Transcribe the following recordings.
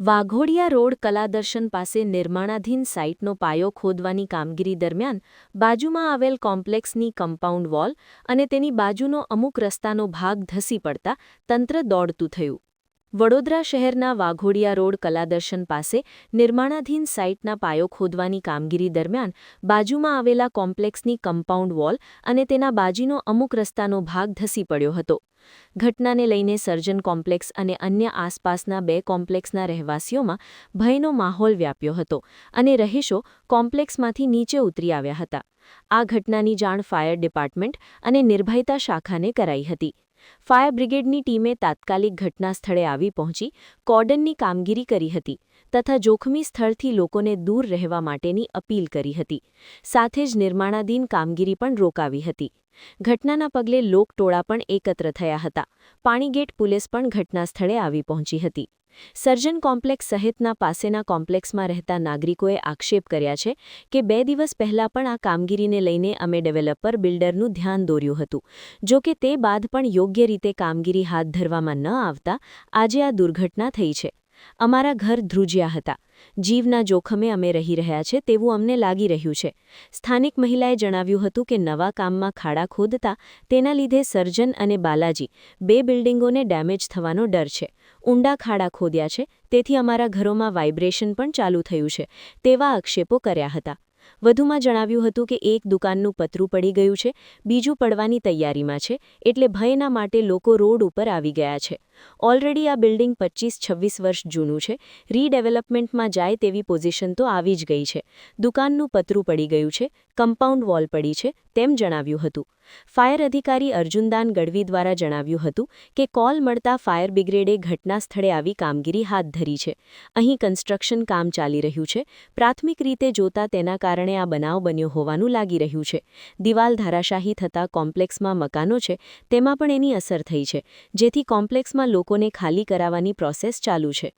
Waghodia road Kaladarshan પાસે નિર્માણાધીન સાઇટનો પાયો ખોદવાની કામગીરી દરમિયાન બાજુમાં આવેલ કોમ્પ્લેક્સની કમ્પાઉન્ડ વોલ અને તેની બાજુનો અમુક રસ્તાનો ભાગ ધસી પડતા તંત્ર દોડતું થયું. વડોદરા શહેરના વાઘોડિયા રોડ કલાદર્શન પાસે નિર્માણાધીન સાઇટના પાયો ખોદવાની કામગીરી દરમિયાન બાજુમાં આવેલા કોમ્પ્લેક્સની કમ્પાઉન્ડ વોલ અને તેના બાજીનો અમુક રસ્તાનો ભાગ ધસી પડ્યો હતો. ઘટનાને લઈને સર્જન કોમ્પ્લેક્સ અને અન્ય આસપાસના બે કોમ્પ્લેક્સના રહેવાસીઓમાં ભયનો માહોલ વ્યાપ્યો હતો અને રહીશો કોમ્પ્લેક્સમાંથી નીચે ઉતરી આવ્યા હતા. આ ઘટનાની જાણ ફાયર ડિપાર્ટમેન્ટ અને નિર્ભયતા શાખાને કરાઈ હતી. ફાયર બ્રિગેડની ટીમે તાત્કાલિક ઘટના સ્થળે આવી પહોંચી, કોર્ડનની કામગીરી કરી હતી તથા જોખમી સ્થળથી લોકોને દૂર રહેવા માટેની અપીલ કરી હતી. સાથે જ નિર્માણાધીન કામગીરી પણ રોકાવી હતી. ઘટનાના પગલે લોકટોળા પણ એકત્ર થયા હતા. પાણીગેટ પોલીસ પણ ઘટના સ્થળે આવી પહોંચી હતી. સર્જન કોમ્પ્લેક્સ સહિતના પાસેના કોમ્પ્લેક્સમાં રહેતા નાગરિકોએ આક્ષેપ કર્યા છે કે બે દિવસ પહેલાં પણ આ કામગીરીને લઈને અમે ડેવલપર બિલ્ડરનું ધ્યાન દોર્યું હતું. જો કે તે બાદ પણ યોગ્ય રીતે કામગીરી હાથ ધરવામાં ન આવતા આજે આ દુર્ઘટના થઈ છે. અમારા ઘર ધ્રુજ્યા હતા. જીવના જોખમે અમે રહી રહ્યા છે તેવું અમને લાગી રહ્યું છે. સ્થાનિક મહિલાએ જણાવ્યું હતું કે નવા કામમાં ખાડા ખોદતા તેના લીધે સર્જન અને બાલાજી બે બિલ્ડિંગોને ડેમેજ થવાનો ડર છે. ઊંડા ખાડા ખોદ્યા છે. તેથી અમારા ઘરોમાં વાઇબ્રેશન પણ ચાલુ થયું છે. તેવા આક્ષેપો કર્યા હતા. વધુમાં જણાવ્યું હતું કે એક દુકાનનું પતરું પડી ગયું છે. બીજું પડવાની તૈયારીમાં છે. એટલે ભયના માટે લોકો રોડ ઉપર આવી ગયા છે. ઓલરેડી આ બિલ્ડિંગ પચીસ છવ્વીસ વર્ષ જૂનું છે. રીડેવલપમેન્ટમાં જાય તેવી પોઝિશન તો આવી જ ગઈ છે. દુકાનનું પતરું પડી ગયું છે. કમ્પાઉન્ડ વોલ પડી છે, તેમ જણાવ્યું હતું. ફાયર અધિકારી અર્જુનદાન ગઢવી દ્વારા જણાવ્યું હતું કે કોલ મળતા ફાયર બ્રિગેડે ઘટના સ્થળે આવી કામગીરી હાથ ધરી છે. અહીં કન્સ્ટ્રક્શન કામ ચાલી રહ્યું છે. પ્રાથમિક રીતે જોતા તેના કારણે આ બનાવ બન્યો હોવાનું લાગી રહ્યું છે. દિવાલ ધારાશાહી થતાં કોમ્પ્લેક્સમાં મકાનો છે, તેમાં પણ એની અસર થઈ છે. જેથી કોમ્પ્લેક્સમાં લોકોને ખાલી કરાવવાની પ્રોસેસ ચાલુ છે.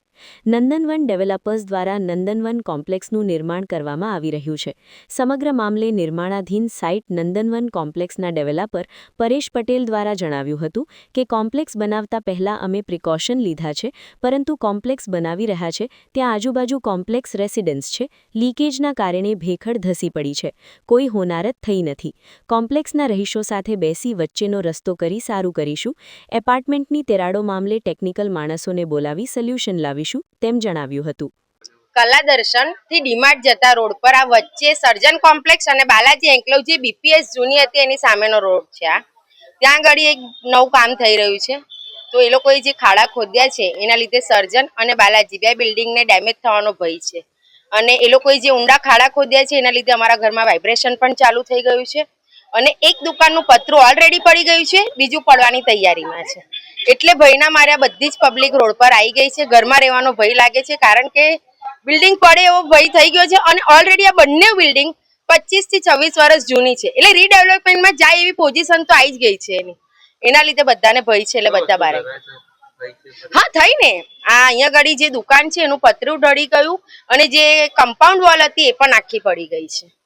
નંદનવન ડેવલપર્સ દ્વારા નંદનવન કોમ્પ્લેક્સનું નિર્માણ કરવામાં આવી રહ્યું છે. સમગ્ર મામલે નિર્માણાધીન સાઇટ નંદનવન કોમ્પ્લેક્સના ડેવલપર પરેશ પટેલ દ્વારા જણાવ્યું હતું કે કોમ્પ્લેક્સ બનાવતા પહેલા અમે પ્રિકોશન લીધા છે, પરંતુ કોમ્પ્લેક્સ બનાવી રહ્યા છે, ત્યાં આજુબાજુ કોમ્પ્લેક્સ રેસિડન્સ છે, લીકેજના કારણે ભેખડ ધસી પડી છે, કોઈ હોનારત થઈ નથી. કોમ્પ્લેક્સના રહીશો સાથે બેસી વચ્ચેનો રસ્તો કરી સારું કરીશું. એપાર્ટમેન્ટની તેરાડો મામલે ટેકનિકલ માણસોને બોલાવી સોલ્યુશન લાવીશું તેમ જણાવ્યું હતું. કલા દર્શનથી ડીમાર્ટ જતા રોડ પર આ વચ્ચે સર્જન કોમ્પ્લેક્સ અને બાલાજી એન્કલવ જે બીપીએસ જૂની હતી, એની સામેનો રોડ છે આ. ત્યાં આગળ એક નવું કામ થઈ રહ્યું છે. તો એ લોકોએ જે ખાડા ખોદ્યા છે, એના લીધે સર્જન અને બાલાજી બે બિલ્ડિંગને ડેમેજ થવાનો ભય છે. અને એ લોકોએ જે ઊંડા ખાડા ખોદ્યા છે, એના લીધે અમારા ઘરમાં વાઇબ્રેશન પણ ચાલુ થઈ ગયું છે. અને એક દુકાનનું પતરું ઓલરેડી પડી ગયું છે, બીજું પડવાની તૈયારીમાં છે. એટલે ભયના માર્યા બધી જ પબ્લિક રોડ પર આવી ગઈ છે, ઘરમાં રહેવાનો ભય લાગે છે, કારણ કે બિલ્ડિંગ પડે એવો ભય થઈ ગયો છે અને ઓલરેડી આ બંને બિલ્ડિંગ પચીસથી છવ્વીસ વર્ષ જૂની છે. એટલે રીડેવલપમેન્ટમાં જાય એવી પોઝિશન તો આવી જ ગઈ છે એની. એના લીધે બધાને ભય છે એટલે બધા બારે. હા, થઈ ને. આ અહીંયા ઘડી જે દુકાન છે, એનું પતરું ઢળી ગયું અને જે કમ્પાઉન્ડ વોલ હતી એ પણ આખી પડી ગઈ છે.